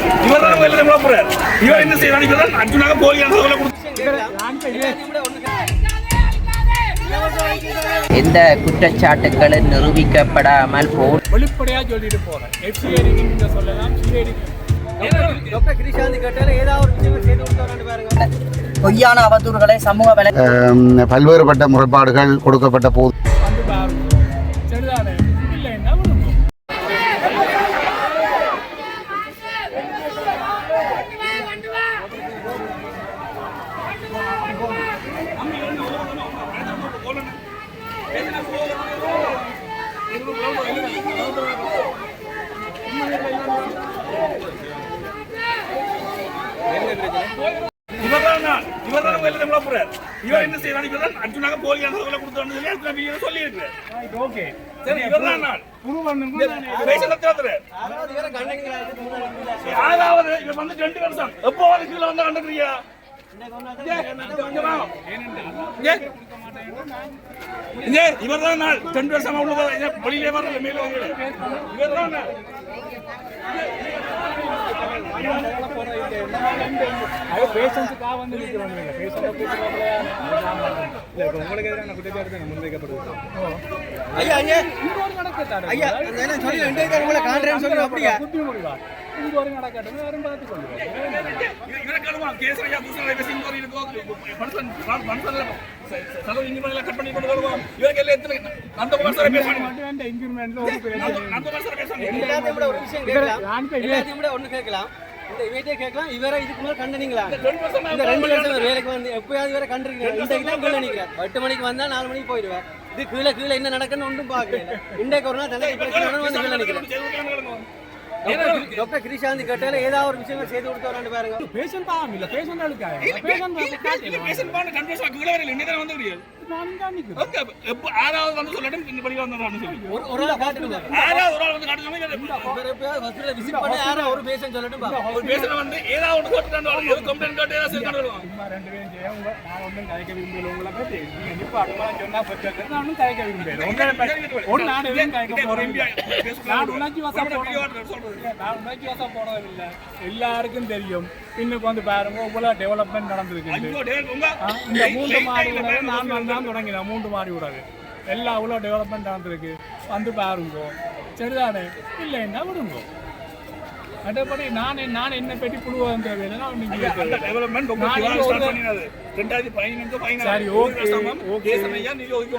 நாள் இவர் தான் வெளியில குழப்புறார் இவர் என்ன செய்யறாரு இவர் தான் அர்ஜுனாக போலியான தகவலை கொடுத்து எந்த குற்றச்சாட்டுகளும் நிரூபிக்கப்படாமல் போ வெளிப்படையா சொல்லிட்டு போறேன் சொல்லலாம் பொய்யான அவதூறுகளை சமூக பல்வேறுபட்ட முறைப்பாடுகள் கொடுக்கப்பட்ட போது வந்து பாருங்க சரிதானே இல்லைன்னா விடுங்க இவர் தான் நாள் வெளியில குழப்புறார் இவர் என்ன செய்யறாரு இவர் அர்ஜுனாக போலியான தகவலை கொடுத்தாரு சொல்லி அர்ஜுனா பிரியா சொல்லி இருக்கிறார் ஓகே சரி இவர் தான் கண்டனிங்களா யாராவது இவர் வந்து ரெண்டு வருஷம் எப்போ வந்து கீழே வந்து கண்டுக்கிறியா இவர் தான் நாள் ரெண்டு வருஷமா உள்ளதா வெளியிலே வரல மேல வந்து இவர் தான் நாள் பேஷண்ட்ஸுக்காக வந்து நிற்கிறோம் இல்லை பேஷண்ட் இல்லை இப்போ உங்களுக்கு எதிரான குற்றச்சாட்டு முன்வைக்கப்படுது ஐயா ஐயா. ஐயா நான் சொல்லி ரெண்டு காண்றேன்னு சொல்லி அப்படியா? இங்க ஒரு யாரும் கட் ஒரு விஷயம் கேட்கலாம். இந்த இவைட்டே கேட்கலாம். இவரை இதுக்கு முன்னாடி கண்டனீங்களா? இந்த ரெண்டு வருஷம் வேலைக்கு வந்து எப்பயாவது வேற கண்டிருக்கீங்க இன்றைக்கு தான் கீழே நிற்கிறேன் எட்டு மணிக்கு வந்தா நாலு மணிக்கு போயிடுவேன். இது கீழே கீழே என்ன நடக்குன்னு ஒன்றும் பார்க்கல. இன்றைக்கு ஒரு நாள் தனக்கு பிரச்சனை வந்து கீழே நிற்கிறேன் டாக்டர் கிரிஷாந்த் கேட்டால ஏதாவது ஒரு விஷயங்கள் செய்து கொடுத்தாரு பாருங்க. பாவம் இல்ல வந்து முடியாது. ஆறாவது வந்து சொல்லட்டும் இந்த படி வந்தான்னு சொல்லி. ஒரு ஒரு ஆள் காட்டுங்க. ஆறாவது ஒரு ஆள் வந்து விசிட் பண்ணி ஒரு சொல்லட்டும். ஒரு ஏதாவது ஒன்று கம்ப்ளைண்ட் கேட்டு ஏதாவது ரெண்டு பேரும் நான் ஒன்றும் கதைக்க விரும்பல உங்களை பத்தி. நீங்க நிப்பா அடுக்கலாம் சொன்னா பற்றி நான் ஒன்றும் கதைக்க விரும்பல. உங்களை பத்தி ஒன்று நான் எதுவும் கதைக்க போறேன் இல்ல. நான் உணர்ச்சி வசம் போனது நான் உணர்ச்சி வசம் போனதில்லை எல்லாருக்கும் தெரியும். இன்னுக்கு வந்து பாருங்க இவ்வளவு டெவலப்மெண்ட் நடந்திருக்கு இந்த மூன்று உணவு நான் தான் தொடங்கினேன் மூன்று மாடி உணவு எல்லாம் அவ்வளோ டெவலப்மெண்ட் நடந்திருக்கு வந்து பாருங்க சரிதானே இல்லைன்னா விடுங்க மற்றபடி நான் நான் என்ன பெட்டி ஒரு- பண்ணினது ரெண்டாயிரத்தி பதினஞ்சு சரி, okay, okay. ஐயா நீங்க ஒதுக்கி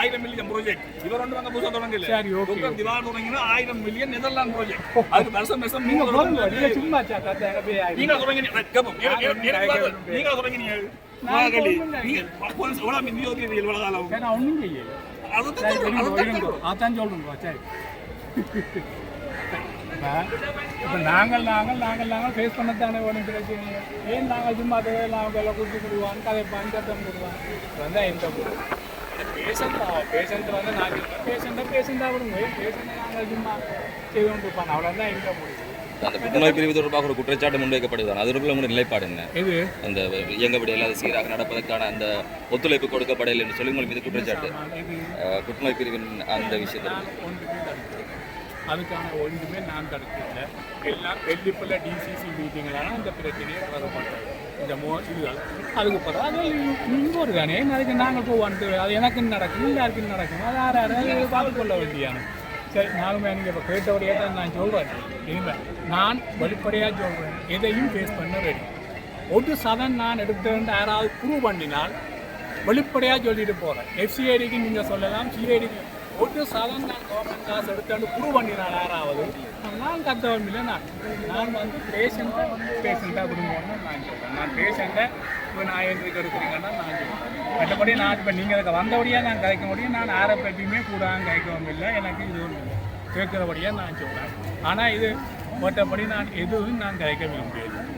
ஆயிரம் மில்லியன் ப்ராஜெக்ட் இவர் வந்து அங்க புதுசா தொடங்கல சரி, டாக்டர் திவான் தொடங்கினா ஆயிரம் மில்லியன் நெதர்லாந்து ப்ராஜெக்ட் அதுக்கு வருஷம் வருஷம் நீங்க தொடங்கி நீங்க தொடங்கி நீங்க மாகலி எவ்வளவு மிந்தி ஒதுக்கி எவ்வளவு காலம் சரி, நான் ஒண்ணும் செய்யல. அதுதான் சரி. இப்ப- நாங்கள் நாங்கள் நாங்கள் நாங்கள் ஃபேஸ் பண்ணத்தானே வேணும் பிரச்சனையை ஏன் நாங்கள் சும்மா தேவையில்லாம எல்லாம் குத்தி கொடுவான் கதைப்பான் சத்தம் கொடுவான் வந்தால் எந்த பேஷண்ட் பேஷண்ட் வந்து நான் பேஷண்ட்டை பேஷண்ட்டாக விடுங்க பேஷண்ட்டை நாங்கள் சும்மா செய்து கொண்டு இருப்பான் அவ்வளோதான் எங்க முடியும் அந்த புற்றுநோய் பிரிவு தொடர்பாக ஒரு குற்றச்சாட்டு முன்வைக்கப்படுதான் அதற்குள்ள உங்களுடைய நிலைப்பாடு என்ன? அந்த இயங்கப்படி இல்லாத சீராக நடப்பதற்கான அந்த ஒத்துழைப்பு கொடுக்கப்படவில்லை என்று சொல்லி உங்களுக்கு மீது குற்றச்சாட்டு. புற்றுநோய் பிரிவின் அந்த விஷயத்தில் அதுக்கான ஒன்றுமே நான் தடுக்கல எல்லாம் வெள்ளிப்பள்ள டிசிசி மீட்டிங்களான இந்த பிரச்சனையை வரப்பட்டது இந்த மோ இதுகள் அதுக்கு பிறகு அது ஒரு தானே அதுக்கு நாங்கள் போவான்ட்டு அது எனக்கும் நடக்கும் எல்லாருக்கும் நடக்கும். அது யார் யாரும் பார்த்துக்கொள்ள வேண்டியான சரி நானுமே நீங்கள் இப்போ கேட்டபடியே தான் நான் சொல்கிறேன் இனிமேல் நான் வெளிப்படையாக சொல்கிறேன் எதையும் ஃபேஸ் பண்ண ரெடி ஒரு சதன் நான் எடுத்தேன் யாராவது ப்ரூவ் பண்ணினால் வெளிப்படையாக சொல்லிட்டு போகிறேன் எஃப்சிஐடிக்கு நீங்கள் சொல்லலாம் சிஐடிக்கு ஒரு சதன் நான் கவர்மெண்ட் காசு எடுத்தாண்டு ப்ரூவ் பண்ணினால் யாராவது நான் கத்தவன் இல்லை நான். நான் வந்து பேஷண்ட்டை பேஷண்ட்டாக விரும்புவோம்னு நான் சொல்கிறேன் நான் பேஷண்ட்டை இப்போ நான் எதுக்கு எடுக்கிறீங்கன்னா நான் சொல்கிறேன் மற்றபடி நான் இப்போ நீங்கள் அதுக்கு வந்தபடியாக நான் கதைக்க முடியும் நான் யாரை பற்றியுமே கூட கதைக்கவும் இல்லை. எனக்கு இது ஒன்றும் இல்லை கேட்குறபடியாக நான் சொல்கிறேன் ஆனால் இது மற்றபடி நான் எதுவும் நான் கதைக்க விரும்புகிறேன்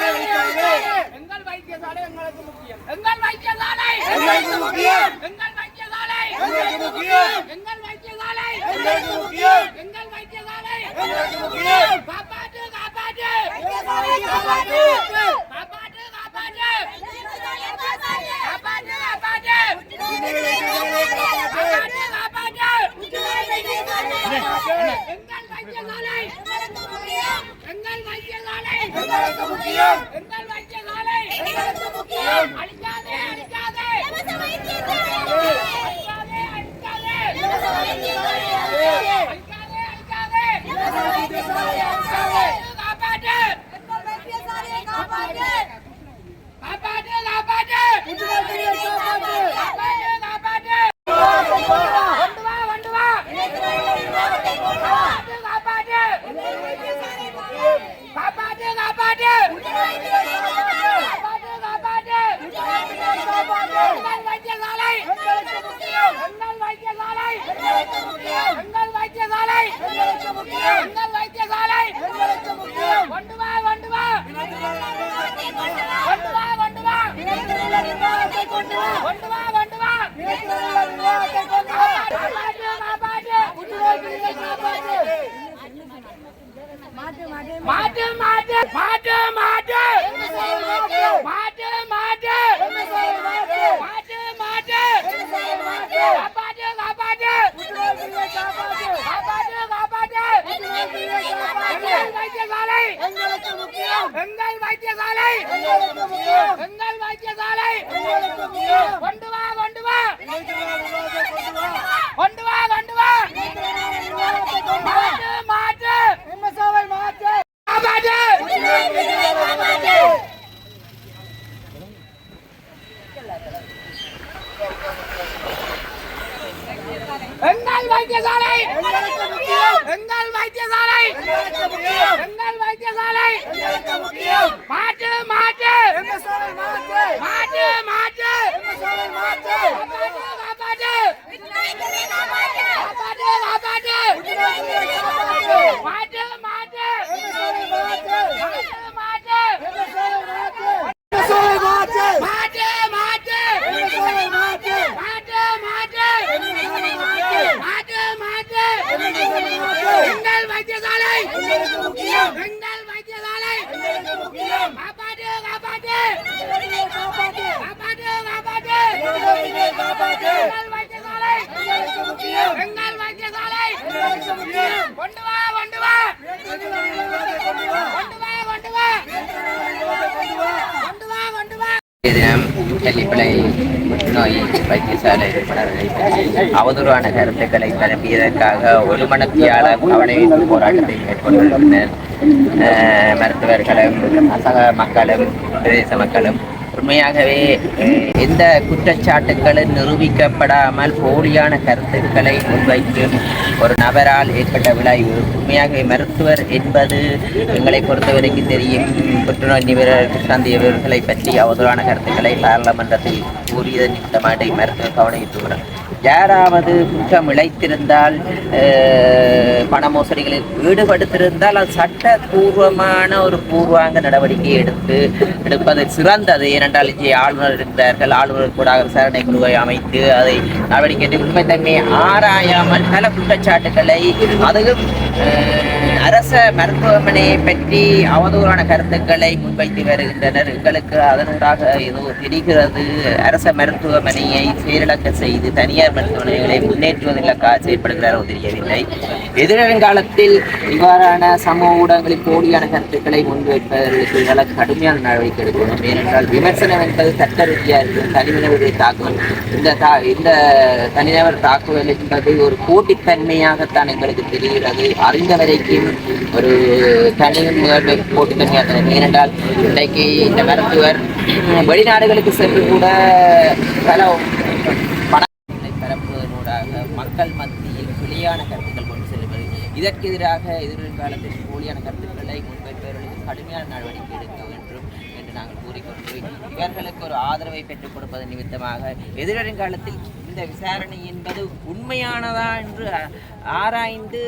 அழிக்காதே வைத்தியசாலை எங்களுக்கு முக்கியம் எங்கள் வைத்தியசாலை எங்களுக்கு முக்கியம் எங்கள் வைத்தியசாலை எங்களுக்கு முக்கியம் எங்கள் வைத்தியசாலை எங்களுக்கு முக்கியம் எங்கள் வைத்தியசாலை எங்களுக்கு முக்கியம் காப்பாற்று காப்பாற்று வைத்தியசாலை காப்பாற்று காப்பாற்று காப்பாற்று வைத்தியசாலை காப்பாற்று காப்பாற்று காப்பாற்று காப்பாற்று காப்பாற்று எங்கள் வைத்தியசாலை எங்களுக்கு முக்கியம் எங்கள் வைத்தியசாலை எங்களுக்கு முக்கியம் எங்கள் வைத்தியசாலை அழித்தோம் தினம் தெல்லிப்பிளை புற்றுநோய் வைத்தியசாலை நிபுணர்களை பற்றி அவதூறான கருத்துக்களை பரப்பியதற்காக ஒரு மணத்தியால கவலையிட்டு போராட்டத்தை மேற்கொண்டுள்ளனர் மருத்துவர்களும் அசக மக்களும் பிரதேச மக்களும் உண்மையாகவே எந்த குற்றச்சாட்டுகளும் நிரூபிக்கப்படாமல் போலியான கருத்துக்களை முன்வைக்கும் ஒரு நபரால் ஏற்பட்ட விளைவு. உண்மையாகவே மருத்துவர் என்பது எங்களை பொறுத்தவரைக்கும் தெரியும். புற்றுநோய் நிபுணர் கிருஷ்ணாந்தி பற்றி அவதூறான கருத்துக்களை பாராளுமன்றத்தில் கூறியது நிமித்தமாக மருத்துவ கவனித்துள்ளார் யாராவது குற்றம் இழைத்திருந்தால் பண மோசடிகளில் ஈடுபடுத்திருந்தால் அது சட்டபூர்வமான ஒரு பூர்வாங்க நடவடிக்கை எடுத்து எடுப்பது சிறந்தது. ஏனென்றால் இங்கே ஆளுநர் இருக்கிறார்கள். ஆளுநர் கூட விசாரணை குழுவை அமைத்து அதை நடவடிக்கை எடுத்து உண்மைத்தன்மையை ஆராயாமல் பல குற்றச்சாட்டுகளை அதுவும் அரச மருத்துவமனையை பற்றி அவதூறான கருத்துக்களை முன்வைத்து வருகின்றனர். எங்களுக்கு அதனூடாக ஏதோ தெரிகிறது. அரச மருத்துவமனையை செயலிழக்க செய்து தனியார் மருத்துவமனைகளை முன்னேற்றுவதற்காக செயற்படுகிறாரோ தெரியவில்லை. எதிர்காலத்தில் இவ்வாறான சமூக ஊடகங்களில் போலியான கருத்துக்களை முன்வைப்பதற்கு நல்ல கடுமையான நடவடிக்கை எடுக்கணும். ஏனென்றால் விமர்சனம் என்பது சட்ட ரீதியாக இருக்கும் தனிநபரை தாக்குதல் இந்த தா இந்த தனிநபர் தாக்குதல் என்பது ஒரு போட்டித்தன்மையாகத்தான் எங்களுக்கு தெரிகிறது. அறிந்த வரைக்கும் ஒரு தனி முதன்மை போட்டித்தன்மையாக ஏனென்றால் இன்றைக்கு இந்த மருத்துவர் வெளிநாடுகளுக்கு சென்று கூட பல மக்கள் மத்தியில் பிழையான கருத்துக்கள் கொண்டு செல்வது இதற்கு எதிராக எதிர்காலத்தில் போலியான கருத்துக்களை முன்வைப்பவர்களுக்கு கடுமையான நடவடிக்கை எடுக்க வேண்டும் என்று நாங்கள் கூறிக்கொண்டு இவர்களுக்கு ஒரு ஆதரவை பெற்றுக் கொடுப்பது நிமித்தமாக எதிர்காலத்தில் இந்த விசாரணை என்பது உண்மையானதா என்று ஆராய்ந்து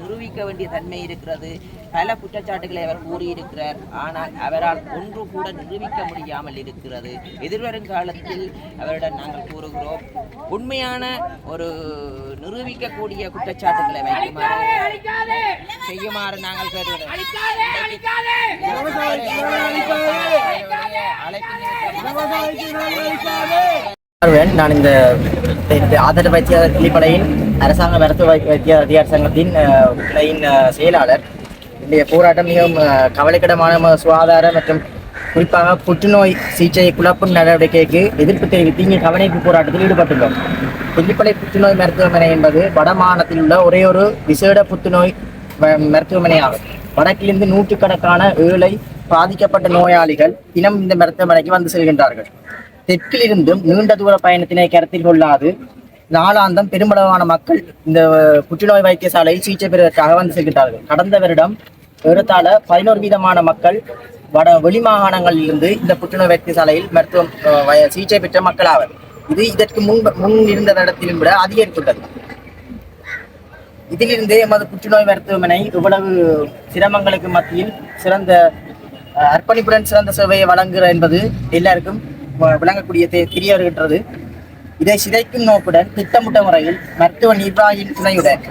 நிரூபிக்க வேண்டிய தன்மை இருக்கிறது பல குற்றச்சாட்டுகளை அவர் கூறியிருக்கிறார் ஆனால் அவரால் ஒன்று கூட நிரூபிக்க முடியாமல் இருக்கிறது எதிர்வரும் காலத்தில் அவரிடம் நாங்கள் கூறுகிறோம் உண்மையான ஒரு நிரூபிக்கக்கூடிய குற்றச்சாட்டுகளை வைக்குமாறு செய்யுமாறு நாங்கள் அருவன் நான் இந்த இந்த ஆதரவு வைத்திய கிளிப்படையின் அரசாங்க மருத்துவ வைத்திய அதிகார சங்கத்தின் கிளையின் செயலாளர். இன்றைய போராட்டம் மிகவும் கவலைக்கிடமான சுகாதார மற்றும் குறிப்பாக புற்றுநோய் சிகிச்சை குழப்பும் நடவடிக்கைக்கு எதிர்ப்பு தெரிவித்து இங்கே கவனிப்பு போராட்டத்தில் ஈடுபட்டுள்ளோம். தில்லிப்பளை புற்றுநோய் மருத்துவமனை என்பது வடமாநிலத்தில் உள்ள ஒரே ஒரு விசேட புற்றுநோய் ம- மருத்துவமனை ஆகும் வடக்கிலிருந்து நூற்றுக்கணக்கான ஏழை பாதிக்கப்பட்ட நோயாளிகள் தினம் இந்த மருத்துவமனைக்கு வந்து செல்கின்றார்கள். தெற்கிலிருந்தும் நீண்ட தூர பயணத்தினை கருத்தில் கொள்ளாது நாளாந்தம் பெருமளவான மக்கள் இந்த புற்றுநோய் வைத்தியசாலையில் சிகிச்சை பெறுவதற்காக வந்து செல்கின்றார்கள். கடந்த வருடம் ஏறத்தாழ பதினோரு வீதமான மக்கள் வட வெளிமாகாணங்களில் இருந்து இந்த புற்றுநோய் வைத்தியசாலையில் மருத்துவம் வ- சிகிச்சை பெற்ற மக்கள் ஆவர் இது இதற்கு முன் முன் இருந்த இடத்திலும் விட அதிகரித்துள்ளது. இதிலிருந்தே எமது புற்றுநோய் மருத்துவமனை இவ்வளவு சிரமங்களுக்கு மத்தியில் சிறந்த அர்ப்பணிப்புடன் சிறந்த சேவையை வழங்குகிற என்பது எல்லாருக்கும் விளங்கக்கூடிய தெ- தெரிய வருகின்றது இதை சிதைக்கும் நோக்குடன் திட்டமிட்ட முறையில் மருத்துவ நிர்வாகியின் துணையுடன்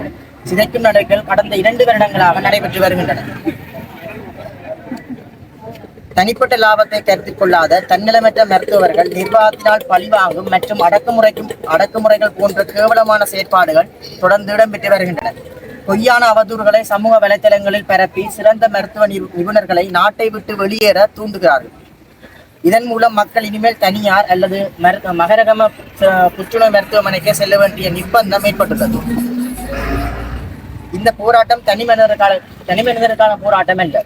சிதைக்கும் நடவடிக்கைகள் கடந்த இரண்டு வருடங்களாக நடைபெற்று வருகின்றன. தனிப்பட்ட லாபத்தை கருத்தில் கொள்ளாத தன்னலமற்ற மருத்துவர்கள் நிர்வாகத்தினால் பழிவாங்கும் மற்றும் அடக்குமுறைக்கும் அடக்குமுறைகள் போன்ற கேவலமான செயற்பாடுகள் தொடர்ந்து இடம்பெற்று வருகின்றன. பொய்யான அவதூறுகளை சமூக வலைத்தளங்களில் பரப்பி சிறந்த மருத்துவ நிபுணர்களை நாட்டை விட்டு வெளியேற தூண்டுகிறார்கள். இதன் மூலம் மக்கள் இனிமேல் தனியார் அல்லது மகரகம புற்றுநோய் மருத்துவமனைக்கு செல்ல வேண்டிய நிர்பந்தம் ஏற்பட்டுள்ளது. இந்த போராட்டம் தனி மனிதருக்கான தனி மனிதருக்கான போராட்டம் அல்ல.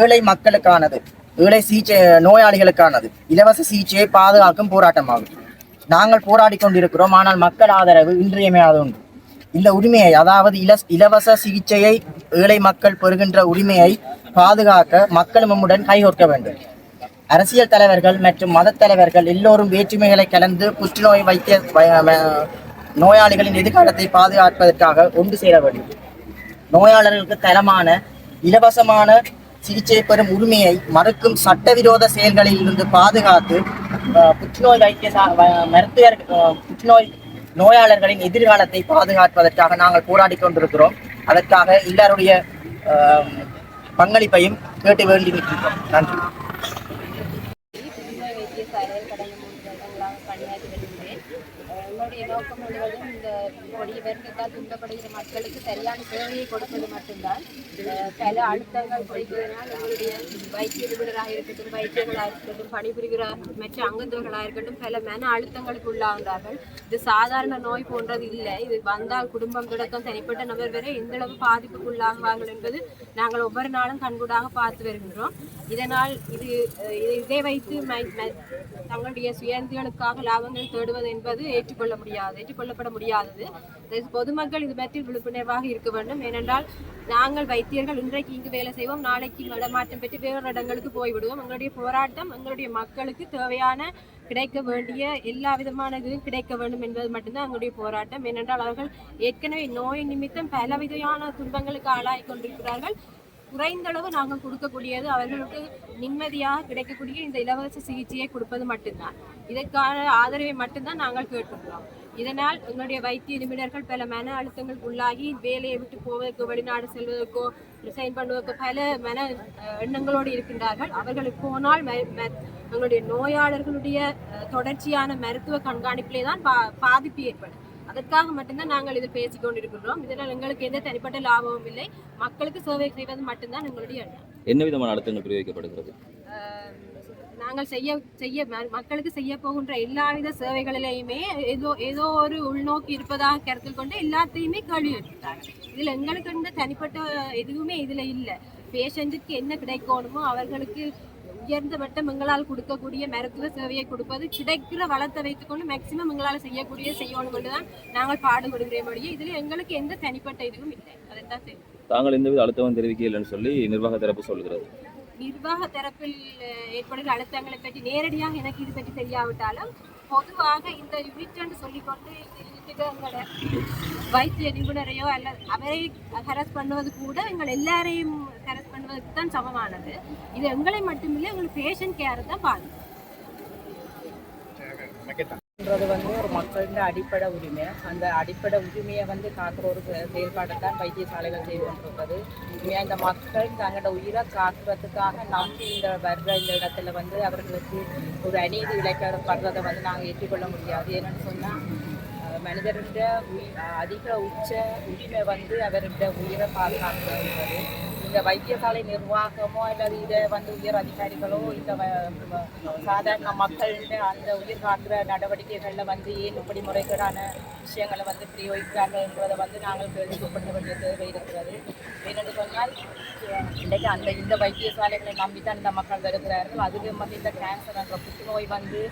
ஏழை மக்களுக்கானது. ஏழை சிகிச்சை நோயாளிகளுக்கானது. இலவச சிகிச்சையை பாதுகாக்கும் போராட்டமாகும். நாங்கள் போராடி கொண்டிருக்கிறோம் ஆனால் மக்கள் ஆதரவு இன்றியமையாத ஒன்று. இந்த உரிமையை அதாவது இல இலவச சிகிச்சையை ஏழை மக்கள் பெறுகின்ற உரிமையை பாதுகாக்க மக்கள் நம்முடன் கைகோர்க்க வேண்டும். அரசியல் தலைவர்கள் மற்றும் மதத் தலைவர்கள் எல்லோரும் வேற்றுமைகளை கலந்து புற்றுநோய் வைத்திய நோயாளிகளின் எதிர்காலத்தை பாதுகாப்பதற்காக ஒன்று சேர வேண்டும். நோயாளர்களுக்கு தரமான இலவசமான சிகிச்சை பெறும் உரிமையை மறுக்கும் சட்டவிரோத செயல்களில் இருந்து பாதுகாத்து புற்றுநோய் வைத்திய மருத்துவர் புற்றுநோய் நோயாளர்களின் எதிர்காலத்தை பாதுகாப்பதற்காக நாங்கள் போராடி கொண்டிருக்கிறோம். அதற்காக எல்லாருடைய அஹ், பங்களிப்பையும் கேட்டு வேண்டி நிற்கின்றோம் நன்றி. என்னுடைய நோக்கம் முழுவதும் கொடிய வருத்தத்தால் துன்பப்படுகிற மக்களுக்கு சரியான சேவையை கொடுப்பது மட்டும்தான். பல அழுத்தங்கள் கொடுக்கிறதுனால் எங்களுடைய வைத்திய நிபுணராக இருக்கட்டும் வைத்தியர்களாக இருக்கட்டும் பணிபுரிகிறார் மற்ற அங்கத்தவர்களாக இருக்கட்டும் பல மன அழுத்தங்களுக்கு உள்ளாகிறார்கள். இது சாதாரண நோய் போன்றது இல்லை. இது வந்தால் குடும்பம் தொடக்கம் தனிப்பட்ட நபர் வரை எந்தளவு பாதிப்புக்குள்ளாகுவார்கள் என்பது நாங்கள் ஒவ்வொரு நாளும் கண்கூடாக பார்த்து வருகின்றோம். இதனால் இது இதை வைத்து தங்களுடைய சுயந்திகளுக்காக லாபங்கள் தேடுவது என்பது ஏற்றுக்கொள்ள முடியாது ஏற்றுக்கொள்ளப்பட முடியாதது. பொதுமக்கள் இது பற்றி விழிப்புணர்வாக இருக்க வேண்டும். ஏனென்றால் நாங்கள் வைத்தியர்கள் இன்றைக்கு இங்கு வேலை செய்வோம் நாளைக்கு இடமாற்றம் பெற்று வேறு இடங்களுக்கு போய்விடுவோம். எங்களுடைய போராட்டம் எங்களுடைய மக்களுக்கு தேவையான கிடைக்க வேண்டிய எல்லா விதமான இதுவும் கிடைக்க வேண்டும் என்பது மட்டும்தான் எங்களுடைய போராட்டம். ஏனென்றால் அவர்கள் ஏற்கனவே நோய் நிமித்தம் பல விதமான துன்பங்களுக்கு ஆளாகி கொண்டிருக்கிறார்கள். குறைந்தளவு நாங்கள் கொடுக்கக்கூடியது அவர்களுக்கு நிம்மதியாக கிடைக்கக்கூடிய இந்த இலவச சிகிச்சையை கொடுப்பது மட்டும்தான். இதற்கான ஆதரவை மட்டும்தான் நாங்கள் கேட்டுள்ளோம் இதனால் எங்களுடைய வைத்திய நிபுணர்கள் பல மன அழுத்தங்களுக்கு உள்ளாகி வேலையை விட்டு போவதற்கோ வெளிநாடு செல்வதற்கோ ரிசைன் பண்ணுவதற்கோ பல மன எண்ணங்களோடு இருக்கின்றார்கள். அவர்களுக்கு போனால் எங்களுடைய நோயாளர்களுடைய தொடர்ச்சியான மருத்துவ கண்காணிப்பிலே தான் பா பாதிப்பு ஏற்படும். அதற்காக மட்டும்தான் நாங்கள் இதில் பேசிக் கொண்டிருக்கிறோம் இதனால் எங்களுக்கு எந்த தனிப்பட்ட லாபமும் இல்லை. மக்களுக்கு சேவை செய்வது மட்டும்தான் எங்களுடைய எண்ணம். என்ன விதமான அழுத்தங்கள் பிரயோகிக்கப்படுகிறது? நாங்கள் செய்ய செய்ய மக்களுக்கு செய்ய போகின்ற எல்லாவித சேவைகளிலேயுமே ஏதோ ஏதோ ஒரு உள்நோக்கி இருப்பதாக கருத்தில் கொண்டு எல்லாத்தையுமே கேள்வி எடுத்தாங்க இதில் எங்களுக்கு தனிப்பட்ட எதுவுமே இதில் இல்லை. பேஷண்ட்டுக்கு என்ன கிடைக்கணுமோ அவர்களுக்கு உயர்ந்த மட்டம் எங்களால் கொடுக்கக்கூடிய மருத்துவ சேவையை கொடுப்பது. கிடைக்கிற வளத்தை வைத்துக்கொண்டு மேக்சிமம் எங்களால் செய்யக்கூடிய செய்யணும் தான் நாங்கள் பாடுபடுகிறோம் ஒழிய இதில் எங்களுக்கு எந்த தனிப்பட்ட இதுவும் இல்லை. அதைத்தான் செய்வோம் தாங்கள் எந்தவித அழுத்தமும் தெரிவிக்கலைன்னு சொல்லி நிர்வாக தரப்பு சொல்கிறது நிர்வாக தரப்பில் ஏற்படுகிற அழுத்தங்களை பற்றி நேரடியாக எனக்கு இது பற்றி தெரியாவிட்டாலும் பொதுவாக இந்த யூனிட்னு சொல்லிக்கொண்டு இந்த எங்களோட வைத்திய நிபுணரையோ அல்லது அவரை ஹரஸ் பண்ணுவது கூட எங்கள் எல்லாரையும் ஹரஸ் பண்ணுவதற்கு தான் சமமானது. இது எங்களை மட்டுமில்லை எங்களுக்கு பேஷண்ட் கேர் தான் பாதிக்கும் என்றது வந்து ஒரு மக்களின் அடிப்படை உரிமை. அந்த அடிப்படை உரிமையை வந்து காக்கிற ஒரு செ- தான் வைத்தியசாலைகள் செய்து கொண்டிருக்கிறது. உண்மையாக இந்த மக்கள் தங்களோட உயிரை காக்கிறதுக்காக நம்பி இந்த வர்ற இந்த இடத்துல வந்து அவர்களுக்கு ஒரு அநீதி இழைக்கப்படுறதை வந்து நாங்கள் ஏற்றுக்கொள்ள முடியாது. ஏன்னு சொன்னால் மனிதருடைய அதிக உச்ச உரிமை வந்து அவருடைய உயிரை பாதுகாக்கிறது. இந்த வைத்தியசாலை நிர்வாகமோ அல்லது இதை வந்து உயர் அதிகாரிகளோ இந்த வ- சாதாரண மக்கள்கிட்ட அந்த உயிர் காக்கிற நடவடிக்கைகளில் வந்து ஏன் இப்படி முறைகேடான விஷயங்களை வந்து பிரயோகிக்கிறார்கள் என்பதை வந்து நாங்கள் கேள்விப்பட வேண்டிய தேவை இருக்கிறது. ஏனென்று சொன்னால் இன்றைக்கு அந்த இந்த வைத்தியசாலைகளை நம்பித்தான் இந்த மக்கள் வருகிறார்கள். அதுவே வந்து இந்த கேன்சர் என்ற புற்றுநோய் வந்து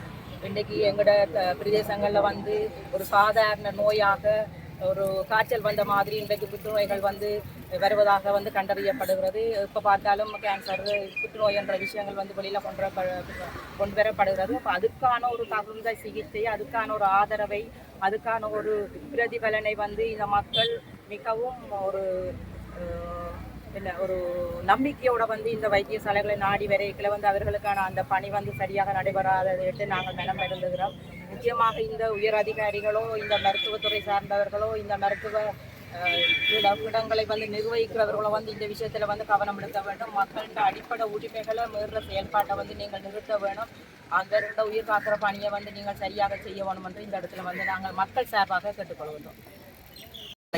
இன்றைக்கு எங்களோட க- பிரதேசங்களில் வந்து ஒரு சாதாரண நோயாக ஒரு காய்ச்சல் வந்த மாதிரி இன்றைக்கு புற்றுநோய்கள் வந்து வருவதாக வந்து கண்டறியப்படுகிறது. இப்போ பார்த்தாலும் கேன்சர் புற்றுநோய் என்ற விஷயங்கள் வந்து வெளியில் கொண்டு கொண்டு வரப்படுகிறது. அப்போ அதுக்கான ஒரு தகுந்த சிகிச்சை அதுக்கான ஒரு ஆதரவை அதுக்கான ஒரு பிரதிபலனை வந்து இந்த மக்கள் மிகவும் ஒரு என்ன ஒரு நம்பிக்கையோட வந்து இந்த வைத்தியசாலைகளை நாடி வரைக்கில் வந்து அவர்களுக்கான அந்த பணி வந்து சரியாக நடைபெறாததை நாங்கள் மனம் இருந்துகிறோம் முக்கியமாக இந்த உயர் அதிகாரிகளோ இந்த மருத்துவத்துறை சார்ந்தவர்களோ இந்த மருத்துவ இடங்களை வந்து நிர்வகிக்கிறவர்களோ வந்து இந்த விஷயத்தில் வந்து கவனம் எடுக்க வேண்டும். மக்கள்கிட்ட அடிப்படை உரிமைகளை மீறுற செயல்பாட்டை வந்து நீங்கள் நிறுத்த வேணும். அங்கிருந்த உயிர் காக்கிற பணியை வந்து நீங்கள் சரியாக செய்ய வேணும் என்று இந்த இடத்துல வந்து நாங்கள் மக்கள் சார்பாக கேட்டுக்கொள்கின்றோம்.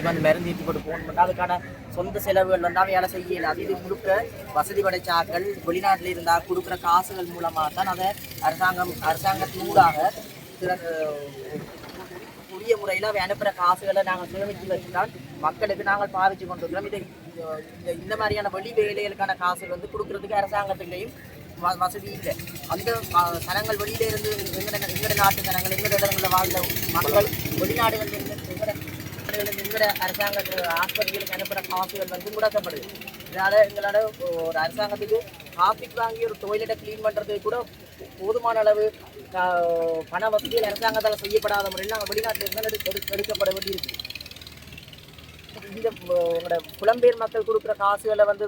வந்து மருந்து ஈட்டு போட்டு ஃபோன் பண்ணால் அதுக்கான சொந்த செலவுகள் வந்து வேலை செய்யல. அது இது முழுக்க வசதி படைச்சாக்கள் வெளிநாட்டில் இருந்தால் கொடுக்குற காசுகள் மூலமாக தான் அதை அரசாங்கம் அரசாங்கத்தின் ஊடாக உரிய முறையில் அவை அனுப்புகிற காசுகளை நாங்கள் சேமித்து வச்சுதான் மக்களுக்கு நாங்கள் பாவிச்சு கொண்டிருக்கிறோம் இதை இந்த இந்த மாதிரியான வெளி வேலைகளுக்கான காசுகள் வந்து கொடுக்கறதுக்கு அரசாங்கத்துலேயும் வசதி இல்லை. அந்த தனங்கள் வெளியில இருந்து எங்கட எங்கட நாட்டு தனங்கள் எங்கட இடங்களில் வாழ்ந்த மக்கள் வெளிநாடுகளில் இருந்து எங்கட அரசாங்க ஆஸ்பத்திரிகளுக்கு அனுப்புகிற காசுகள் வந்து முடக்கப்படுது. இதனால் எங்களோட ஒரு அரசாங்கத்துக்கு காஃபிக்கு வாங்கி ஒரு டொய்லெட்டை க்ளீன் பண்ணுறதுக்கு கூட போதுமான அளவு பண வசதிகள் அரசாங்கத்தால் செய்யப்படாத முறையில் நாங்கள் வெளிநாட்டில் இருந்து எடுக்கப்பட வேண்டியிருக்கு இந்த எங்களோட புலம்பெயர் மக்கள் கொடுக்குற காசுகளை வந்து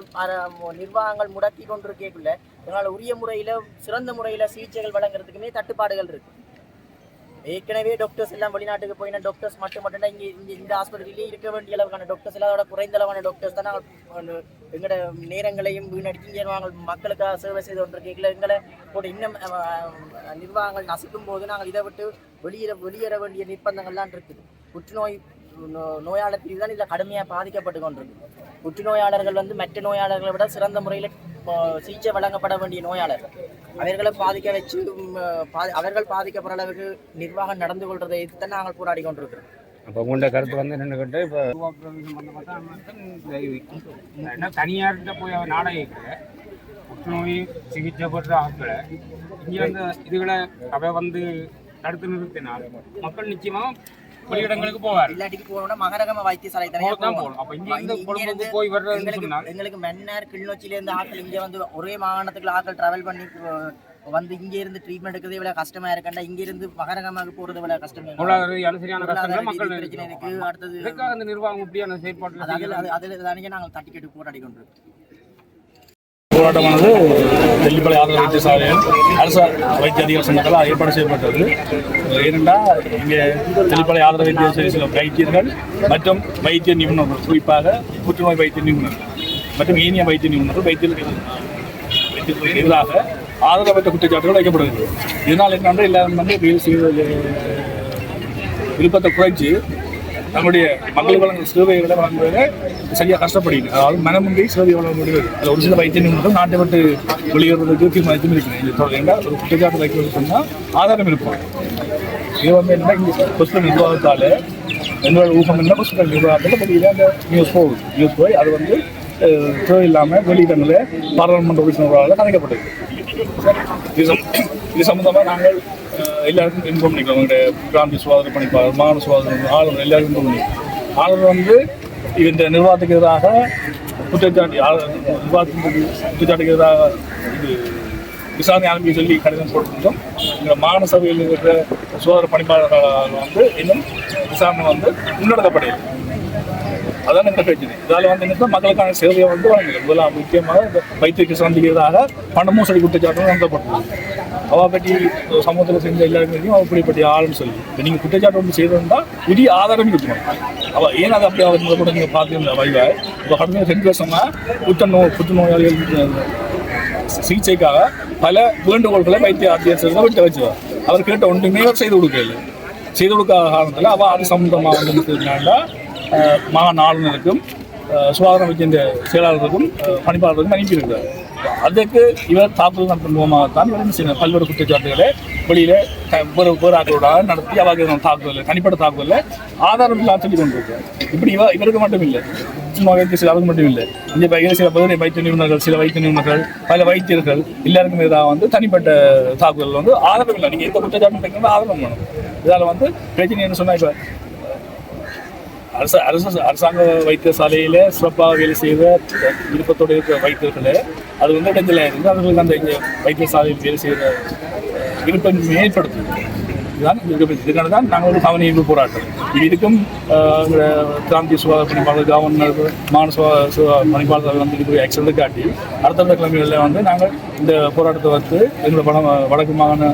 நிர்வாகங்கள் முடக்கி கொண்டிருக்கக்குள்ள எங்களால் உரிய முறையில் சிறந்த முறையில் சிகிச்சைகள் வழங்குறதுக்குமே தட்டுப்பாடுகள் இருக்குது ஏற்கனவே டாக்டர்ஸ் எல்லாம் வெளிநாட்டுக்கு போயின டாக்டர்ஸ் மட்டும் மட்டும்தான் இங்கே இங்கே இந்த ஹாஸ்பிட்டலே இருக்க வேண்டிய அளவுக்கான டாக்டர்ஸ் எல்லாம் அதோட குறைந்த அளவான டாக்டர்ஸ் தான். நாங்கள் எங்களோட நேரங்களையும் வீணடிச்சு இங்கே நாங்கள் மக்களுக்காக சேவை செய்து கொண்டிருக்கீங்களா எங்களை போட்டு இன்னும் நிர்வாகங்கள் நசுக்கும் போது நாங்கள் இதை விட்டு வெளியேற வெளியேற வேண்டிய நிர்பந்தங்கள்லாம் இருக்குது. புற்றுநோய் நோயாளர் பிரிவு தான் இதில் கடுமையாக பாதிக்கப்பட்டு கொண்டிருக்கு. புற்றுநோயாளர்கள் வந்து மற்ற நோயாளர்களை விட சிறந்த முறையில் சிகிச்சை வழங்கப்பட வேண்டிய நோயாளர்கள். அவர்களை பாதிக்க வச்சு அவர்கள் பாதிக்கப்படுற அளவுக்கு நிர்வாகம் நடந்து கொள்றதை எதிர்த்து தான் நாங்கள் போராடி கொண்டிருக்கிறோம். அப்போ உங்களோட கருத்து வந்து என்னென்னு கேட்டு இப்போ என்ன தனியார்கிட்ட போய் அவன் நாடகிக்கல புற்றுநோய் சிகிச்சை பெற்ற ஆட்களை இங்கே வந்து இதுகளை அவ வந்து தடுத்து நிறுத்தினால் மக்கள் நிச்சயமா வெளியிடங்களுக்கு போவார். இல்லாட்டிக்கு போகணும்னா மகரகம வைத்தியசாலை தானே போகணும். அப்போ இங்கே இருந்து கொழும்புக்கு போய் வர்றதுன்னு எங்களுக்கு மன்னார் கிளிநொச்சியில இருந்து ஆட்கள் இங்க வந்து ஒரே மாகாணத்துக்குள்ள ஆட்கள் டிராவல் பண்ணி வந்து இங்க இருந்து ட்ரீட்மெண்ட் எடுக்கிறது இவ்வளவு கஷ்டமா இருக்கண்டா இங்க இருந்து மகரகமாக போறது இவ்வளவு கஷ்டம் பொருளாதார ரீதியான சரியான பொருளாதார கஷ்டங்களை மக்கள் பிரச்சனை இருக்கு. அடுத்தது அந்த நிர்வாகம் இப்படியான அதில் அது அதில் தானே நாங்கள் தட்டி கேட்டு போராடி கொண்டிருக்கோம். போராட்டமானது தெல்லிப்பளை ஆதரவு வைத்தியசாலையில் அரசு வைத்திய அதிகார சங்கத்தால் ஏற்பாடு செய்யப்பட்டது. ஏனென்றால் இங்கே தெல்லிப்பளை ஆதரவு வைத்தியசாலை சில வைத்தியர்கள் மற்றும் வைத்திய நிபுணர்கள் குறிப்பாக புற்றுநோய் வைத்திய நிபுணர்கள் மற்றும் ஈனிய வைத்திய நிபுணர்கள் வைத்தியர்கள் வைத்தியர்களுக்கு எதிராக ஆதரவற்ற குற்றச்சாட்டுகள் வைக்கப்படுகிறது. இதனால் என்னென்றால் எல்லாரும் வந்து விருப்பத்தை குறைச்சி நம்முடைய மக்கள் வழங்க சேவைகளை வழங்குவதில் சரியாக கஷ்டப்படுகிறது அதாவது மனமுந்தி சேவை வழங்க முடியாது அது ஒரு சில வைத்தியம் மட்டும் நாட்டை விட்டு வெளியேறதுக்கு தீர்மானித்தும் இருக்கிறேன். இது தொடர்ந்து என்றால் ஒரு குற்றச்சாட்டு வைக்கிறது சொன்னால் ஆதாரம் இருப்போம் இது வந்து என்ன இங்கே ஹாஸ்பிட்டல் நிர்வாகத்தால் என்னோட ஊகம் என்ன ஹாஸ்பிட்டல் நிர்வாகத்தில் வெளியில் அந்த நியூஸ் போகுது. நியூஸ் போய் அது வந்து அஹ், தேவையில்லாமல் வெளியிடங்களில் பாராளுமன்ற உறுப்பினர்களால் கதைக்கப்பட்டது இது இது சம்பந்தமாக நாங்கள் எல்லாருக்கும் இன்ஃபார்ம் பண்ணிக்கலாம். அவங்களுடைய பிராந்திய சுகாதார பணிப்பாளர் மாநில சுகாதார ஆளுநர் எல்லாருக்கும் இன்ஃபார்ம் பண்ணிக்கலாம். ஆளுநர் வந்து இந்த நிர்வாகத்துக்கு எதிராக குற்றச்சாட்டு ஆளு- நிர்வாகத்துக்கு குற்றச்சாட்டுக்கு எதிராக இது விசாரணை ஆரம்பி சொல்லி கடிதம் போட்டிருந்தோம். இந்த மாகாண சபையில் இருக்கிற சுகாதார பணிப்பாளர்களால் வந்து இன்னும் விசாரணை வந்து முன்னெடுக்கப்படுகிறது அதான் இந்த பிரச்சனை. இதால வந்து என்ன மக்களுக்கான சேவையை வந்து வழங்குது. முதலாம் முக்கியமாக இந்த வைத்தியக்கு சந்திக்கிறதாக பண மோசடி குற்றச்சாட்டு நடத்தப்பட்டது அவள் பற்றி சமூகத்தில் செஞ்ச எல்லாருக்கும் அவள் இப்படிப்பட்ட ஆளுன்னு சொல்லி இப்போ நீங்கள் குற்றச்சாட்டு ஒன்று செய்திருந்தா உரிய ஆதாரம் இருக்கணும் அவள் ஏன் அதை அப்படி அவர் கூட நீங்கள் பார்த்துருந்த வழிவாய் இப்போ கடந்த ரெண்டு வருஷமா புற்றுநோய் புற்றுநோயாளிகள் சிகிச்சைக்காக பல வேண்டுகோள்களை வைத்திய ஆசிரியர் விட்டு வச்சுவார் அவர் கேட்ட ஒன்றுமே செய்து கொடுக்கல செய்து கொடுக்காத காரணத்தில் அவள் அது சம்மந்தமாக வந்து மாகாண ஆளுநருக்கும் சுகாதாரம் சுகாதார அமைச்சின் செயலாளருக்கும் பணிப்பாளருக்கும் அனுப்பியிருக்கிறார் அதற்கு இவர் தாக்குதல் நடத்தும் மூலமாகத்தான் இவர் என்ன செய்யணும் பல்வேறு குற்றச்சாட்டுகளை வெளியில க- வேறு நடத்தி அவங்க தாக்குதல் தனிப்பட்ட தாக்குதலில் ஆதாரம் இல்லாமல் சொல்லி கொண்டிருக்கிறார் இப்படி இவ இவருக்கு மட்டும் இல்லை சும்மா வைத்திய சில அவருக்கு மட்டும் இல்லை இந்த ப- சில பதினை வைத்திய நிபுணர்கள் சில வைத்திய நிபுணர்கள் பல வைத்தியர்கள் எல்லாருக்கும் எதிராக வந்து தனிப்பட்ட தாக்குதல் வந்து ஆதாரம் இல்லை நீங்கள் எந்த குற்றச்சாட்டு வைக்கணும் ஆதாரம் வேணும். இதால் வந்து பிரச்சனை என்ன சொன்னால் இப்போ அரச அரசு அரசாங்க வைத்தியசாலையில் சிறப்பாக வேலை செய்த விருப்பத்தோடு இருக்கிற வைத்தியர்கள் அது வந்து இடத்துல இருந்து அவர்களுக்கு அந்த இங்கே வைத்தியசாலையில் வேலை செய்கிற விருப்பம் ஏற்படுத்துது இதுதான் இதுக்கு இதுக்கான தான் நாங்கள் ஒரு கவனிப்பு போராட்டம். இது இதுக்கும் ஆஹ், சுகாதார பணிப்பாளர் கவர்னர் மாநில சுகாதார பணிப்பாளர் வந்து இதுக்கு எக்ஸல் காட்டி அடுத்தடுத்த கிழமைகளில் வந்து நாங்கள் இந்த போராட்டத்தை வந்து எங்களோட படம் வடக்கு மாகாண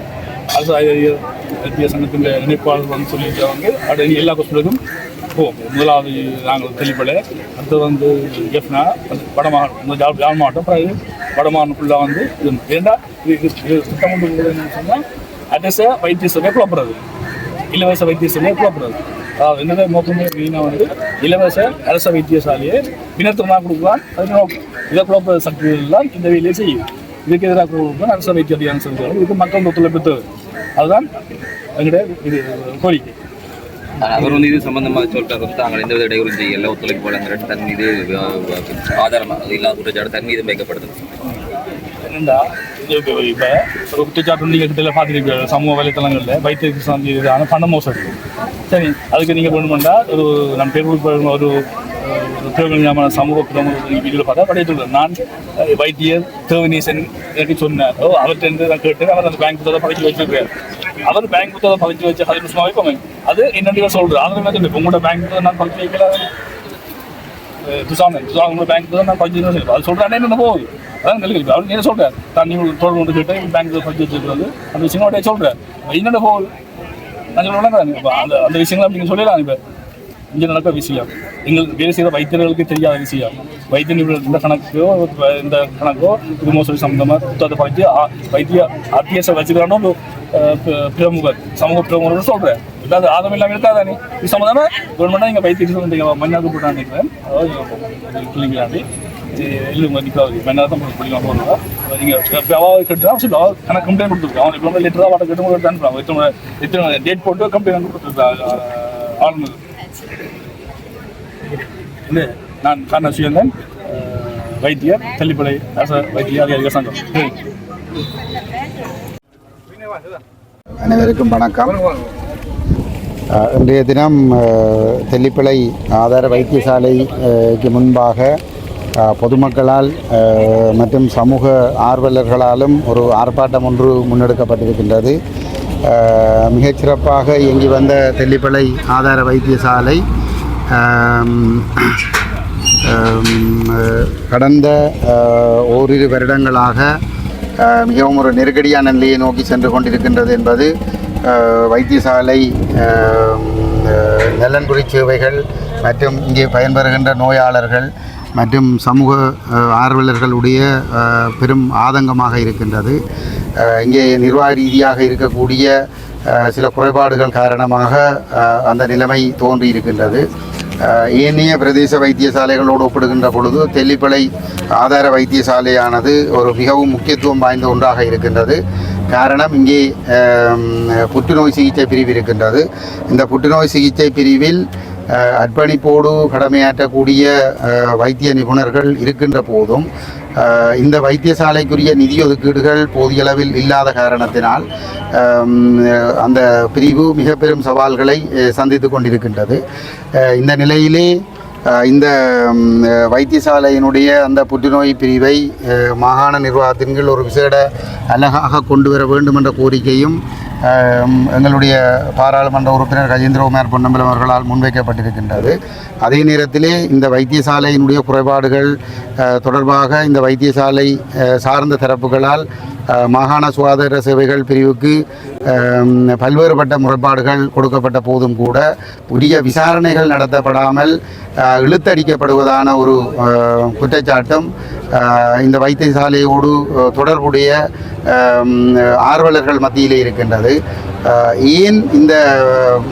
அரசு ஐபிஎஸ் சங்கத்தின் இணைப்பாளர் வந்து சொல்லியிருக்காங்க அப்படி எல்லா ஹாஸ்பிட்டலுக்கும் போகும். முதலாவது நாங்கள் தெளிப்படை அடுத்து வந்து எஃப்னா வடமாகாணம் இந்த ஜால் ஜால் மாவட்டம் பிறகு வடமாகாணம் ஃபுல்லாக வந்து இது. ஏண்டா? இது இது திட்டம் கொண்டு என்னன்னு சொன்னால் அரச வைத்தியசாலையை குழப்புறது இலவச வைத்தியசாலையை குழப்புறது அதாவது என்னதான் நோக்கமே மெயினாக வந்து இலவச அரச வைத்தியசாலையை வினத்தமாக கொடுக்கலாம். அது நோக்கம். இதை குழப்ப சக்திகள்லாம் இந்த வேலையை செய்யும். இதுக்கு எதிராக கொடுக்கணும் அரச வைத்திய அதிகாரம் செலுத்துவாங்க இதுக்கு மக்கள் ஒத்துழைப்பு தேவை அதுதான் எங்களுடைய இது கோரிக்கை. அவர் வந்து இது சம்பந்தமாக சொல்றாரு வந்து தாங்கள் எந்தவித இடையூறும் செய்யல. ஒத்துழைப்பு வழங்குற தன் மீது ஆதாரமாக இல்லாத குற்றச்சாட்டு தன் மீது வைக்கப்படுது என்னண்டா இப்போ ஒரு குற்றச்சாட்டு நீங்கள் கிட்ட பார்த்துருப்பீங்க சமூக வலைத்தளங்களில் வைத்தியருக்கு சார்ந்ததான பண மோசடி. சரி அதுக்கு நீங்கள் வேணுமெண்டா ஒரு நம் பேர் ஒரு தேவனியமான சமூக பிரமுக வீடியோ பார்த்தா படைத்துள்ளேன் நான் வைத்தியர் தேவநீசன் எனக்கு சொன்னார் அவர்கிட்ட இருந்து நான் கேட்டு அவர் அந்த பேங்க் புத்தகத்தை படைச்சு வச்சிருக்கிறார். அவர் பேங்க் புத்தகம் படைச்சு வச்சு அது நிமிஷமா வைப்போங்க அது என்னென்ன சொல்கிறேன் அதில் மாதிரி இப்போ உங்களோட பேங்க் புத்தகம் நான் படைச்சு வைக்கல. துசாமன் துசாமன் பேங்க் தான் நான் படிச்சு வச்சிருக்கேன் அது சொல்கிறானே என்ன போகுது? அதான் நெல்லுக்கு அவர் என்ன சொல்கிறார் தண்ணி நீங்கள் தோல் கொண்டு கேட்டு பேங்க் படிச்சு வச்சிருக்கிறது. அந்த விஷயம் அப்படியே சொல்கிறேன் என்னென்ன போகுது? நான் சொல்லுவேன் இப்போ அந்த அந்த விஷயங்களை நீங்கள் சொல்லலாம் இப்போ. இங்கே நடக்க விஷயம். எங்கள் வேலை செய்கிற வைத்தியர்களுக்கு தெரியாத விஷயம். வைத்திய நிபுணர் இந்த கணக்கோ இந்த கணக்கோ இது மோசடி சம்மந்தமாக குத்தத்தை படித்து ஆ- வைத்திய அத்தியாசம் வச்சுக்கிறானோ பிரமுகர் சமூக பிரமுகர் சொல்கிறேன் இல்லாத ஆதம் இல்லாமல் இருக்காதானே இது சம்மந்தமாக கவர்மெண்ட்டாக நீங்கள் வைத்திய நீங்கள் மண்ணாக்கு போட்டான்னு நினைக்கிறேன் அதாவது கிளிங்களாண்டி இல்லை நிற்காது மண்ணாக தான் பிடிக்கலாம் போகிறதா நீங்கள் அவாவை கட்டுறா சொல்லி அவ கணக்கு கம்ப்ளைண்ட் கொடுத்துருக்கோம் அவனுக்கு வந்து லெட்டராக வாட்ட கட்டு உங்களுக்கு அனுப்புறான் எத்தனை எத்தனை டேட் போட்டு கம்ப்ளைண்ட் கொடுத்துருக்கா ஆளுநர் இல்லை நான் காரண சுயந்தன் வைத்தியர் தெல்லிப்படை அரச வைத்திய அதிகாரிகள் சங்கம் ம். அனைவருக்கும் வணக்கம். இன்றைய தினம் தெல்லிப்பிளை ஆதார வைத்தியசாலைக்கு முன்பாக பொதுமக்களால் மற்றும் சமூக ஆர்வலர்களாலும் ஒரு ஆர்ப்பாட்டம் ஒன்று முன்னெடுக்கப்பட்டிருக்கின்றது. மிகச்சிறப்பாக இயங்கி வந்த தெல்லிப்பிளை ஆதார வைத்தியசாலை கடந்த ஓரிரு வருடங்களாக மிகவும் ஒரு நெருக்கடியான நிலையை நோக்கி சென்று கொண்டிருக்கின்றது என்பது வைத்தியசாலை ஆம், நலன்புரி சேவைகள் மற்றும் இங்கே பயன்பெறுகின்ற நோயாளர்கள் மற்றும் சமூக ஆர்வலர்களுடைய பெரும் ஆதங்கமாக இருக்கின்றது. இங்கே நிர்வாக ரீதியாக இருக்கக்கூடிய சில குறைபாடுகள் காரணமாக அந்த நிலைமை தோன்றி இருக்கின்றது ஏனைய பிரதேச வைத்தியசாலைகளோடு ஒப்பிடுகின்ற பொழுது தெல்லிப்பளை ஆதார வைத்தியசாலையானது ஒரு மிகவும் முக்கியத்துவம் வாய்ந்த ஒன்றாக இருக்கின்றது. காரணம் இங்கே புற்றுநோய் சிகிச்சை பிரிவு இருக்கின்றது. இந்த புற்றுநோய் சிகிச்சை பிரிவில் அர்ப்பணிப்போடு கடமையாற்றக்கூடிய வைத்திய நிபுணர்கள் இருக்கின்ற போதும் இந்த வைத்தியசாலைக்குரிய நிதி ஒதுக்கீடுகள் போதிய அளவில் இல்லாத காரணத்தினால் அந்த பிரிவு மிக பெரும் சவால்களை சந்தித்து கொண்டிருக்கின்றது. இந்த நிலையிலே இந்த வைத்தியசாலையினுடைய அந்த புற்றுநோய் பிரிவை மாகாண நிர்வாகத்தின் கீழ் ஒரு விசேட அழகாக கொண்டு வர வேண்டும் என்ற கோரிக்கையும் எங்களுடைய பாராளுமன்ற உறுப்பினர் கஜேந்திரகுமார் பொன்னம்பலம் அவர்களால் முன்வைக்கப்பட்டிருக்கின்றது. அதே நேரத்திலே இந்த வைத்தியசாலையினுடைய குறைபாடுகள் தொடர்பாக இந்த வைத்தியசாலை சார்ந்த தரப்புகளால் மாகாண சுகாதார சேவைகள் பிரிவுக்கு பல்வேறுபட்ட முறைப்பாடுகள் கொடுக்கப்பட்ட போதும் கூட உரிய விசாரணைகள் நடத்தப்படாமல் இழுத்தடிக்கப்படுவதான ஒரு குற்றச்சாட்டும் இந்த வைத்தியசாலையோடு தொடர்புடைய ஆர்வலர்கள் மத்தியிலே இருக்கின்றது. ஏன் இந்த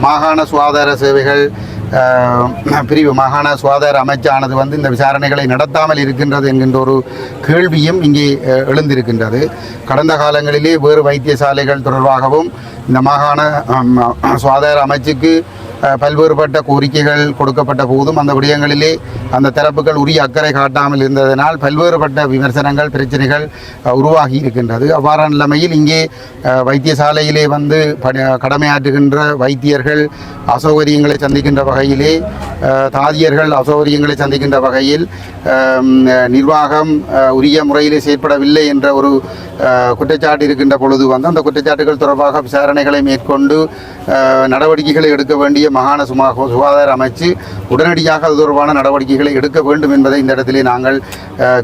மாகாண சுகாதார சேவைகள் பிரிவு மாகாண சுகாதார அமைச்சானது வந்து இந்த விசாரணைகளை நடத்தாமல் இருக்கின்றது என்கின்ற ஒரு கேள்வியும் இங்கே எழுந்திருக்கின்றது. கடந்த காலங்களிலே வேறு வைத்தியசாலைகள் தொடர்பாகவும் இந்த மாகாண சுகாதார அமைச்சுக்கு பல்வேறுபட்ட கோரிக்கைகள் கொடுக்கப்பட்ட போதும் அந்த விடயங்களிலே அந்த தரப்புகள் உரிய அக்கறை காட்டாமல் இருந்ததனால் பல்வேறுபட்ட விமர்சனங்கள் பிரச்சனைகள் உருவாகி இருக்கின்றது. அவ்வாறான நிலைமையில் இங்கே வைத்தியசாலையிலே வந்து கடமையாற்றுகின்ற வைத்தியர்கள் அசௌகரியங்களை சந்திக்கின்ற வகையிலே தாதியர்கள் அசௌகரியங்களை சந்திக்கின்ற வகையில் நிர்வாகம் உரிய முறையிலே செயற்படவில்லை என்ற ஒரு குற்றச்சாட்டு இருக்கின்ற பொழுது வந்து அந்த குற்றச்சாட்டுகள் தொடர்பாக விசாரணைகளை மேற்கொண்டு நடவடிக்கைகளை எடுக்க வேண்டிய மாகாண சுமா சுகாதார அமைச்சு உடனடியாக அது தொடர்பான நடவடிக்கைகளை எடுக்க வேண்டும் என்பதை இந்த இடத்திலே நாங்கள்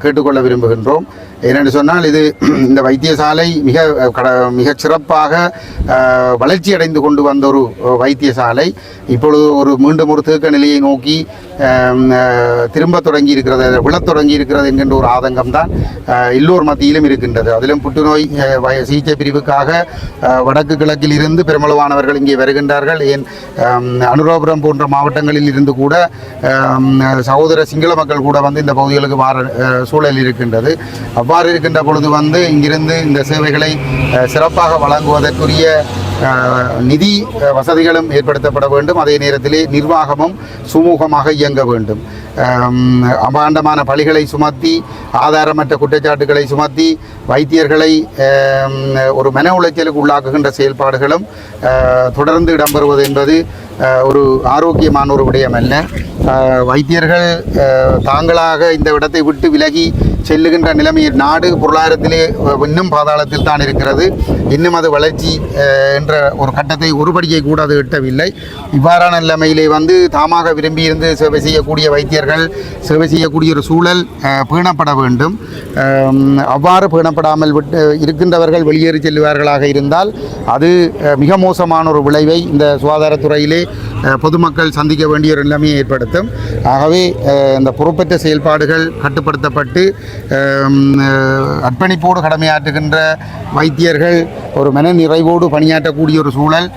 கேட்டுக்கொள்ள விரும்புகின்றோம். ஏனென்று சொன்னால் இது இந்த வைத்தியசாலை மிக கட மிகச் சிறப்பாக வளர்ச்சி அடைந்து கொண்டு வந்த ஒரு வைத்தியசாலை. இப்பொழுது ஒரு மீண்டும் ஒரு தேக்க நிலையை நோக்கி திரும்ப தொடங்கி இருக்கிறது விழத் தொடங்கி இருக்கிறது என்கின்ற ஒரு ஆதங்கம் தான் எல்லோர் மத்தியிலும் இருக்கின்றது. அதிலும் புற்றுநோய் வய- சிகிச்சை பிரிவுக்காக வடக்கு கிழக்கில் இருந்து பெருமளவானவர்கள் இங்கே வருகின்றார்கள். ஏன் அனுராபுரம் போன்ற மாவட்டங்களில் இருந்து கூட சகோதர சிங்கள மக்கள் கூட வந்து இந்த பகுதிகளுக்கு மாற சூழல் இருக்கின்றது. அவ்வாறு இருக்கின்ற பொழுது வந்து இங்கிருந்து இந்த சேவைகளை சிறப்பாக வழங்குவதற்குரிய நிதி வசதிகளும் ஏற்படுத்தப்பட வேண்டும். அதே நேரத்திலே நிர்வாகமும் சுமூகமாக இயங்க வேண்டும். அபாண்டமான பழிகளை சுமத்தி ஆதாரமற்ற குற்றச்சாட்டுகளை சுமத்தி வைத்தியர்களை ஒரு மன உளைச்சலுக்கு உள்ளாக்குகின்ற செயல்பாடுகளும் தொடர்ந்து இடம்பெறுவது என்பது ஒரு ஆரோக்கியமான ஒரு விடயம் அல்ல. வைத்தியர்கள் தாங்களாக இந்த இடத்தை விட்டு விலகி செல்லுகின்ற நிலைமையில் நாடு பொருளாதாரத்திலே இன்னும் பாதாளத்தில் தான் இருக்கிறது. இன்னும் அது வளர்ச்சி என்ற ஒரு கட்டத்தை ஒருபடியை கூட அது எட்டவில்லை. இவ்வாறான நிலைமையிலே வந்து தாமாக விரும்பியிருந்து சேவை செய்யக்கூடிய வைத்தியர்கள் சேவை செய்யக்கூடிய ஒரு சூழல் பேணப்பட வேண்டும். அவ்வாறு பேணப்படாமல் விட்டு இருக்கின்றவர்கள் வெளியேறி செல்வார்களாக இருந்தால் அது மிக மோசமான ஒரு விளைவை இந்த சுகாதாரத்துறையிலே பொதுமக்கள் சந்திக்க வேண்டிய ஒரு நிலைமையை ஏற்படுத்தும். ஆகவே இந்த பொறுப்பற்ற செயல்பாடுகள் கட்டுப்படுத்தப்பட்டு அர்ப்பணிப்போடு கடமையாற்றுகின்ற வைத்தியர்கள் ஒரு மன நிறைவோடு பணியாற்றக்கூடிய ஒரு சூழல்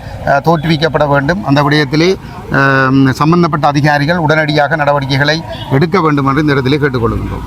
தோற்றுவிக்கப்பட வேண்டும். அந்த விடயத்திலே சம்பந்தப்பட்ட அதிகாரிகள் உடனடியாக நடவடிக்கைகளை எடுக்க வேண்டும் என்று இந்த இடத்திலே கேட்டுக்கொள்கின்றோம்.